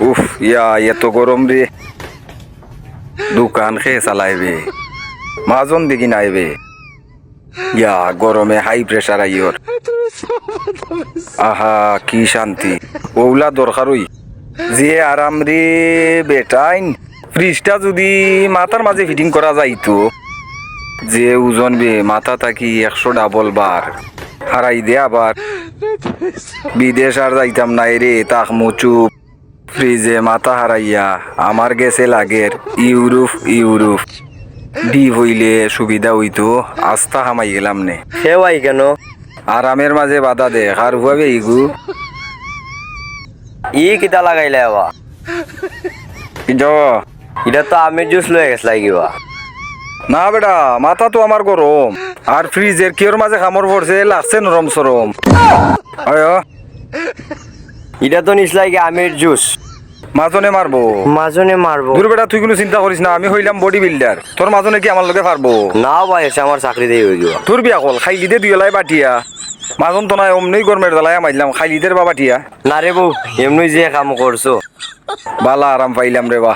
উফ, ইয়া, এত গরম রে। দোকান খেয়ে চালাইবে মাজন দেখি নাইবে। ইয়া, গরমে হাই প্রেসার আইয়র আহা, কি শান্তি। ওগুলা দরকারই যে আরাম রে, বেটাইন। ফ্রিজটা যদি মাথার মাঝে ফিটিং করা যাইতো, যে ওজন বে, মাথা থাকি একশো ডাবল বার। হারাই দে আবার। বিদেশ আর যাইতাম নাই রে, তাক মুচুপ। ফ্রিজে মাথা হারাইয়া আমার গেছে লাগের ইউরোপ ইউরোপ ডি হইলে সুবিধা হইতো আস্থা হামাই গেলাম নে। সেওয়াই কেন? আরামের মাঝে বাধা দে আর হুয়াবে ইগু। ই কিতা লাগাইলে আবা? কিন্তু এটা তো আমের জুস লয়ে গেছলা কিবা না বেটা মাথা তো আমার গরম। আর ফ্রিজের কিওর মাঝে খামর পড়ছে লাগছে নরম সরম। এটা তো নিছলাই কি আমের জুস। মাজনে মারবো। মাজনে মারবো। দূর বেটা তুই কোনো চিন্তা করিস না আমি হইলাম বডি বিল্ডার তোর মাজনে কি আমার লগে পারব না ভাই এসে আমার চাকরি দিয়ে হয়ে যাওয়া তোর বিয়া কল খাইলি দে দুই এলাই বাটিয়া মাজন তো নাই অমনি গরমের জ্বালায় মাইলাম খাইলি দের বা টিয়া না রে বউ এমনি যে কাম করছ। বালা আরাম পাইলাম রে বা।